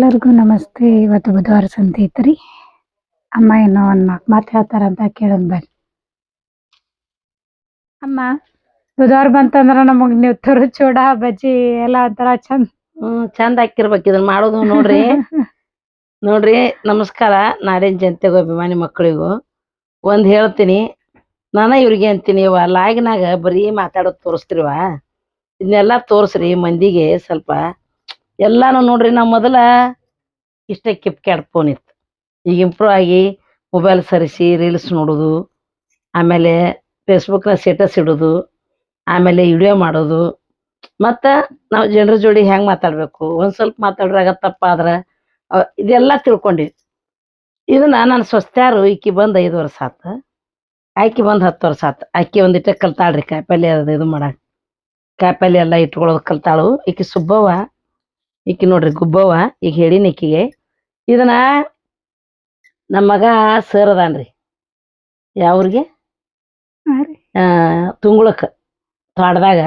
ಎಲ್ಲರಿಗೂ ನಮಸ್ತೆ. ಇವತ್ತು ಬುಧವಾರ ಸಂತೆ ಐತ್ರಿ ಅಮ್ಮ ಏನೋ ಒಂದ್ ನಾಲ್ಕು ಮಾತು ಹೇಳ್ತಾರ ಅಂತ ಕೇಳೋಣ ಬರ್ರಿ. ಅಮ್ಮ. ಬುಧವಾರ ಬಂತಂದ್ರ ನಮಗ್ ನೀವು ತುರು ಚೂಡ ಬಜ್ಜಿ ಎಲ್ಲ ಒಂಥರ ಚಂದ. ಹ್ಮ್ ಚಂದ ಹಾಕಿರ್ಬೇಕು ಇದನ್ನ ಮಾಡೋದು ನೋಡ್ರಿ. ನೋಡ್ರಿ ನಮಸ್ಕಾರ. ನಾಡಿನ ಜನತೆಗೂ ಅಭಿಮಾನಿ ಮಕ್ಕಳಿಗೂ. ಒಂದ್ ಹೇಳ್ತೀನಿ. ನಾನ ಇವ್ರಿಗೆ ಅಂತೀನಿ ಇವ ಲಾಗಿನಾಗ ಬರೀ ಮಾತಾಡೋದು ತೋರಿಸ್ತಿರುವ. ಇದನ್ನೆಲ್ಲ ತೋರಿಸ್ರಿ ಮಂದಿಗೆ ಸ್ವಲ್ಪ. ಎಲ್ಲಾನು ನೋಡ್ರಿ ನಾ ಮೊದಲ ಇಷ್ಟೇ ಕಿಪ್ ಕ್ಯಾಟ್ ಫೋನ್ ಇತ್ತು. ಈಗ ಇಂಪ್ರೂವ್ ಆಗಿ ಮೊಬೈಲ್ ಸರಿಸಿ ರೀಲ್ಸ್ ನೋಡೋದು, ಆಮೇಲೆ ಫೇಸ್ಬುಕ್ನ ಸ್ಟೇಟಸ್ ಇಡೋದು, ಆಮೇಲೆ ವಿಡಿಯೋ ಮಾಡೋದು. ಮತ್ತು ನಾವು ಜನರ ಜೋಡಿ ಹೆಂಗೆ ಮಾತಾಡಬೇಕು? ಒಂದು ಸ್ವಲ್ಪ ಮಾತಾಡ್ರಾಗ ತಪ್ಪ ಆದ್ರ ಇದೆಲ್ಲ ತಿಳ್ಕೊಂಡಿವಿ ಇದನ್ನ ನನ್ನ ಸ್ವಸ್ತ್ಯಾರು ಈಕಿ ಬಂದು ಐದು ವರ್ಷ ಆತು. ಆಕಿ ಬಂದು ಹತ್ತು ವರ್ಷ ಆತ. ಆಕಿ ಒಂದಿಟ್ಟ ಕಲ್ತಾಳ್ರಿ ಕಾಯಿಪಲ್ಲೆ ಅದು ಇದು ಮಾಡಾಕ. ಕಾಯಿಪಲ್ಲೆ ಎಲ್ಲಾ ಇಟ್ಕೊಳ್ಳೋದು ಕಲ್ತಾಳು. ಈಕಿ ಸುಬ್ಬವ್ವ. ಈಕಿ ನೋಡ್ರಿ ಗುಬ್ಬವ್ವ ಈಗ ಹೇಳಿನ ಈಕಿಗೆ ಇದನ್ನ ನಮ್ಮ ಮಗ ಸರ್ ಅದಾನ್ರಿ. ಯಾವ್ರಿಗೆ ತುಂಗುಳಕ್ಕೆ ತೋಟದಾಗ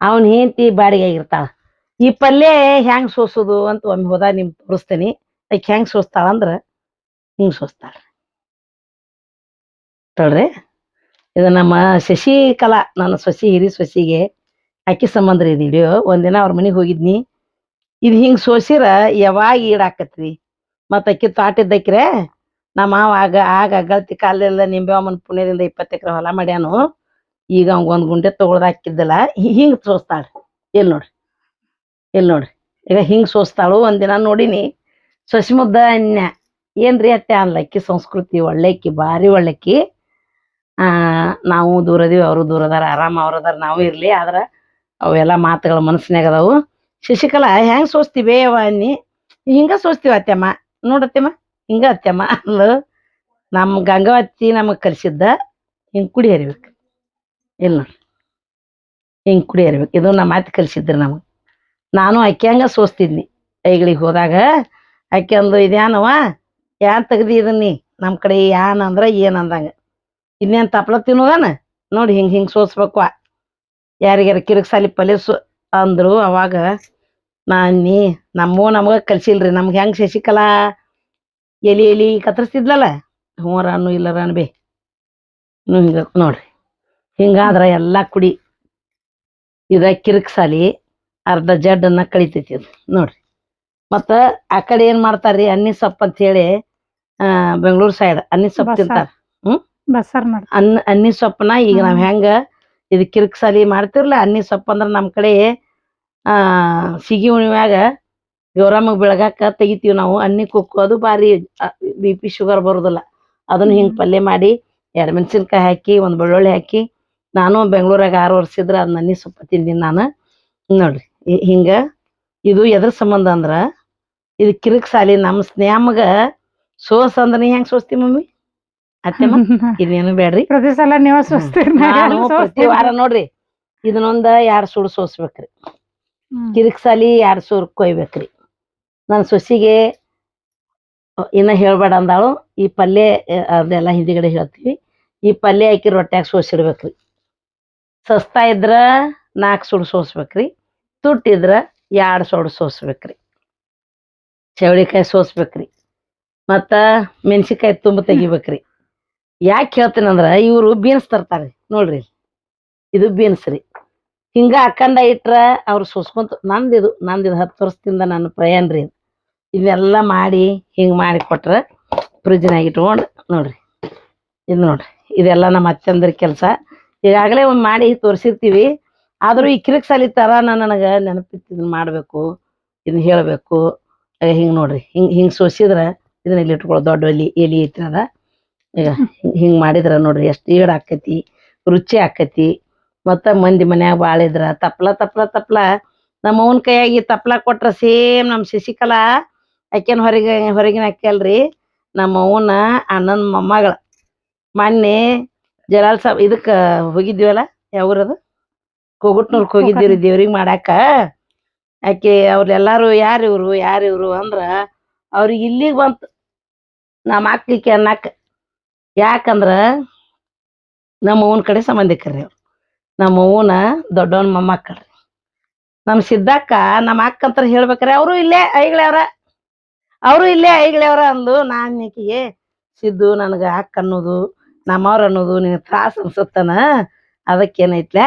ಅವನ್ ಹೆಂಡತಿ ಬಾಡಿಗೆ ಆಗಿರ್ತಾಳ. ಈ ಪಲ್ಯ ಹೆಂಗ್ ಸೋಸುದು ಅಂತ ಒಮ್ಮೆ ಹೋದಾಗ ನಿಮ್ಗೆ ತೋರಿಸ್ತೀನಿ. ಆಕಿ ಹೆಂಗ್ ಸೋಸ್ತಾಳ ಅಂದ್ರ ಹಿಂಗ್ ಸೋಸ್ತಾಳ. ತಡ್ರಿ. ಇದು ನಮ್ಮ ಶಶಿಕಲಾ ನನ್ನ ಸೊಸಿ ಹಿರಿ ಸೊಸಿಗೆ ಅಕ್ಕಿ ಸಂಬಂಧ ರೀ ವಿಡಿಯೋ ಒಂದಿನ ಅವ್ರ ಮನೆಗೆ ಹೋಗಿದ್ನಿ. ಇದು ಹಿಂಗೆ ಸೋಸಿರ ಯಾವಾಗ ಈಡಾಕತ್ರಿ? ಮತ್ತೆ ಅಕ್ಕಿ ತಾಟಿದ್ದಕ್ರೆ ನಮ್ಮ ಮಾವ ಆಗ ಆಗ ಕಾಲೆಲ್ಲ ನಿಂಬೆ ಅಮ್ಮನ ಪುಣ್ಯದಿಂದ ಇಪ್ಪತ್ತು ಎಕರೆ ಹೊಲ ಮಾಡ್ಯಾನು. ಈಗ ಅವಂಗ ಒಂದು ಗುಂಡೆ ತೊಗೊಳ್ದಾಕಿದ್ದಲ್ಲ ಹಿಂಗೆ ಸೋಸ್ತಾಳ. ಎಲ್ ನೋಡ್ರಿ. ಇಲ್ಲಿ ನೋಡ್ರಿ. ಈಗ ಹಿಂಗೆ ಸೋಸ್ತಾಳು ಒಂದಿನ ನೋಡಿನಿ. ಸೊಸಿ ಮುದ್ದ ಅನ್ಯ. ಏನ್ರಿ ಅತ್ತೆ ಅನ್ಲಕ್ಕಿ ಸಂಸ್ಕೃತಿ? ಒಳ್ಳೆಕ್ಕಿ ಭಾರಿ ಒಳ್ಳೆಕ್ಕಿ ಆ, ನಾವು ದೂರ ಅದೀವಿ ಅವರು ದೂರ ಅದಾರ ಆರಾಮ ಅವ್ರದಾರ, ನಾವು ಇರ್ಲಿ. ಆದ್ರ ಅವೆಲ್ಲ ಮಾತುಗಳ ಮನಸ್ಸಿನಾಗ ಅದಾವು. ಶಶಿಕಲಾ, ಹೆಂಗ್ ಸೋಸ್ತೀವಿ ಅವ ಅನ್ನಿ. ಹಿಂಗ ಸೋಸ್ತೀವಿ ಅತ್ತೆಮ್ಮ? ನೋಡತ್ತಮ್ಮ ಹಿಂಗ ಅತ್ತೆಮ್ಮ ಅಲ್ಲ ನಮ್ಮ ಗಂಗಾವತಿ ನಮಗ್ ಕಲಿಸಿದ್ದ ಹಿಂಗ್ ಕುಡಿ ಹರಿಬೇಕು. ಇಲ್ಲ ಹಿಂಗ್ ಕುಡಿ ಹರಿಬೇಕು. ಇದು ನಮ್ಮ ಅತ್ತೆ ಕಲಿಸಿದ್ರು ನಮಗೆ. ನಾನು ಅಕ್ಕಿ ಸೋಸ್ತಿದ್ನಿ. ಐಗಳಿಗೆ ಹೋದಾಗ ಅಕ್ಕಿ ಅಂದು ಇದ್ಯಾನವ ಯಾನ್ ತೆಗ್ದಿ ಇದನ್ನಿ ನಮ್ಮ ಕಡೆ ಯಾನ್ ಅಂದ್ರ ಏನ್ ಅಂದಂಗ. ಇನ್ನೇನ್ ತಪ್ಲ ತಿನ್ನೋದಾನ? ನೋಡಿ ಹಿಂಗ್ ಹಿಂಗ್ ಸೋಸ್ಬೇಕು ಯಾರಿಗಾರ ಕಿರಿಕ್ ಸಾಲಿ ಪಲ್ಯ ಸೋ ಅಂದ್ರು ಅವಾಗ ನಾನಿ ನಮ್ಮೂ ನಮಗ ಕಲ್ಸಿಲ್ರಿ ನಮ್ಗ ಹೆಂಗ್ ಶಶಿಕಲಾ ಎಲಿ ಎಲಿ ಕತ್ತರಿಸ್ತಿದ್ಲಲ್ಲ ಹ್ಞೂರ ಇಲ್ಲ ಇಲ್ಲರ ಬೇ ನೀವು ಹಿಂಗ ನೋಡ್ರಿ ಹಿಂಗಾದ್ರ ಎಲ್ಲಾ ಕುಡಿ ಇದ ಕಿರಿಕ್ ಸಾಲಿ ಅರ್ಧ ಜಡ್ಡನ್ನ ಕಳಿತೈತಿ ಅದು ನೋಡ್ರಿ ಮತ್ತ ಆ ಕಡೆ ಏನ್ ಮಾಡ್ತಾರ್ರಿ ಅನ್ನಿ ಸೊಪ್ಪು ಅಂತ ಹೇಳಿ ಆ ಬೆಂಗಳೂರು ಸೈಡ್ ಅನ್ನಿ ಸೊಪ್ಪು. ತಿಂತಾರ ಹ್ಮ್ ಮಾಡ ಅನ್ನ ಅನ್ನಿ ಸೊಪ್ಪನ ಈಗ ನಾವ್. ಹೆಂಗ ಇದು ಕಿರಿಕ್ ಸಾಲಿ ಮಾಡ್ತಿರ್ಲ ಅನ್ನಿ ಸೊಪ್ಪು ಅಂದ್ರ ನಮ್ಮ ಕಡೆ ಆ ಸಿಗಿ ಹುಣ್ಣಿಮ್ಯಾಗ ಗೌರಮ್ಮಗ್ ಬೆಳಗಾಕ ತೆಗಿತೀವಿ ನಾವು ಅನ್ನಿ ಕುಕ್ಕೋದು ಅದು ಬಾರಿ ಬಿ ಪಿ ಶುಗರ್ ಬರುದಿಲ್ಲ. ಅದನ್ನ ಹಿಂಗೆ. ಪಲ್ಯ ಮಾಡಿ ಎರಡು ಮೆಣಸಿನ್ಕಾಯಿ ಹಾಕಿ ಒಂದು ಬೆಳ್ಳುಳ್ಳಿ ಹಾಕಿ ನಾನು ಬೆಂಗಳೂರಾಗ ಆರು ವರ್ಷ ಅದನ್ನ ಅದ್ ಅನ್ನಿ ಸೊಪ್ಪು ತಿಂದೀನಿ ನಾನು. ನೋಡ್ರಿ ಹಿಂಗ ಇದು ಎದ್ರ ಸಂಬಂಧ ಅಂದ್ರೆ ಇದು ಕಿರಿಕ್ ಸಾಲಿ ನಮ್ಮ ಸ್ನೇಹಮ್ಗ ಸೋಸ್ ಅಂದ್ರೆ ನೀ ಹೆಂಗ್ ಸೋಸ್ತಿ ಮಮ್ಮಿ? ಅತ್ತೆಮ್ಮ ಇದೇನು ಬೇಡ್ರಿ. ಪ್ರತಿ ಸಲ ನೀವು ನಾನು ಪ್ರತಿ ವಾರ ನೋಡ್ರಿ ಇದನ್ನೊಂದ ಎರಡ್ ಸುಡು ಸೋಸ್ಬೇಕ್ರಿ. ಕಿರಿಕ್ಸಾಲಿ ಎರಡ್ ಸೂರ್ ಕೊಯ್ಬೇಕ್ರಿ. ನನ್ನ ಸೊಸಿಗೆ ಇನ್ನ ಹೇಳ್ಬೇಡ ಅಂದಾಳು. ಈ ಪಲ್ಯ ಅದೆಲ್ಲ ಹಿಂದಿಗಡೆ ಹೇಳ್ತೀವಿ. ಈ ಪಲ್ಯ ಹಾಕಿ ರೊಟ್ಟ್ಯಾಗ ಸೋಸಿಡ್ಬೇಕ್ರಿ. ಸಸ್ತಾ ಇದ್ರ ನಾಲ್ಕು ಸುಡು ಸೋಸ್ಬೇಕ್ರಿ. ತುಟ್ಟಿದ್ರ ಎರಡ್ ಸುಡು ಸೋಸ್ಬೇಕ್ರಿ. ಚವಳಿಕಾಯಿ ಸೋಸ್ಬೇಕ್ರಿ. ಮತ್ತ ಮೆಣಸಿಕಾಯಿ ತುಂಬ ತೆಗಿಬೇಕ್ರಿ. ಯಾಕೆ ಹೇಳ್ತೀನಂದ್ರ ಇವರು ಬೀನ್ಸ್ ತರ್ತಾರೆ ನೋಡ್ರಿ ಇದು ಬೀನ್ಸ್ ರೀ. ಹಿಂಗ ಹಾಕಂಡ ಇಟ್ರ ಅವ್ರು ಸೋಸ್ಕೊಂತ, ನಂದಿದು ನಂದಿದು ಹತ್ತು ವರ್ಷದಿಂದ ನನ್ನ ಪ್ರಯಾಣ ರೀ ಇದೆಲ್ಲ ಮಾಡಿ ಹಿಂಗ್ ಮಾಡಿ ಕೊಟ್ರ ಫ್ರಿಜ್ನಾಗ ಇಟ್ಕೊಂಡು ನೋಡ್ರಿ. ಇದು ನೋಡ್ರಿ, ಇದೆಲ್ಲ ನಮ್ಮ ಅಚ್ಚಂದ್ರ ಕೆಲಸ. ಈಗಾಗಲೇ ಒಂದು ಮಾಡಿ ತೋರಿಸಿರ್ತೀವಿ. ಆದರೂ ಈ ಕಿರಿಕ್ ಸಾಲಿ ತರ ನನಗೆ ನೆನಪಿತ್ತು ಇದನ್ನ ಮಾಡಬೇಕು ಇದನ್ನ ಹೇಳಬೇಕು. ಹಿಂಗೆ ನೋಡ್ರಿ, ಹಿಂಗೆ ಹಿಂಗೆ ಸೋಸಿದ್ರ ಇದನ್ನ ಇಲ್ಲಿ ಇಟ್ಕೊಳ್ಳೋ ದೊಡ್ಡ ಎಲಿ ಎಲಿ ಐತಿ ಅದ. ಈಗ ಹಿಂಗ್- ಮಾಡಿದ್ರೆ ನೋಡ್ರಿ ಎಷ್ಟ್ ಈಡ್ ಆಕತಿ ರುಚಿ ಆಕತಿ. ಮತ್ತ ಮಂದಿ ಮನ್ಯಾಗ ಬಾಳಿದ್ರ ತಪ್ಲ ತಪ್ಲ ತಪ್ಲ ನಮ್ಮ ಅವನ ಕೈಯಾಗಿ ತಪ್ಲ ಕೊಟ್ರ ಸೇಮ್ ನಮ್ ಶಶಿಕಲಾ ಆಕೆನ್ ಹೊರಗೆ ಹೊರಗಿನ ಅಕ್ಕಲ್ರಿ ನಮ್ಮ ಅವನ ಅಣ್ಣನ್ ಮೊಮ್ಮಗಳ. ಮೊನ್ನೆ ಜಲಾಲ್ ಸಾಬ್ ಇದಕ್ಕ ಹೋಗಿದ್ವಲ್ಲ ಯಾವ್ರದು ಕೋಗುಟ್ನೂರ್ಕ್ ಹೋಗಿದ್ದೀವ್ರಿ ದೇವ್ರಿಗೆ ಮಾಡಾಕ. ಆಕೆ ಅವ್ರೆಲ್ಲಾರು ಯಾರು ಇವ್ರು ಯಾರು ಇವ್ರು ಅಂದ್ರ ಅವ್ರಿಗೆ ಇಲ್ಲಿಗೆ ಬಂತು ನಮ್ಮ ಆಕ್ಲಿಕ್ಕೆ ಅನ್ನಕ್ಕ ಯಾಕಂದ್ರ ನಮ್ಮ ಕಡೆ ಸಂಬಂಧಿಕರಿ ಅವ್ರು. ನಮ್ಮ ಅವ್ವನ ದೊಡ್ಡವನ್ ಮೊಮ್ಮಕ್ಕಳ್ರಿ ನಮ್ ಸಿದ್ದಕ್ಕ ನಮ್ಮ ಅಕ್ಕ ಅಂತ ಹೇಳ್ಬೇಕ್ರಿ, ಅವರು ಇಲ್ಲೇ ಐಗಳವ್ರ ಅವರು ಇಲ್ಲೇ ಐಗಳವ್ರ ಅಂದು ನಾನು ಈಕಿಗೆ ಸಿದ್ದು ನನಗ ಅಕ್ಕ ಅನ್ನೋದು, ನಮ್ಮವ್ರ ಅನ್ನೋದು ನಿನಗೆ ತ್ರಾಸ ಅನ್ಸುತ್ತಾನ? ಅದಕ್ಕೇನೈತ್ಲ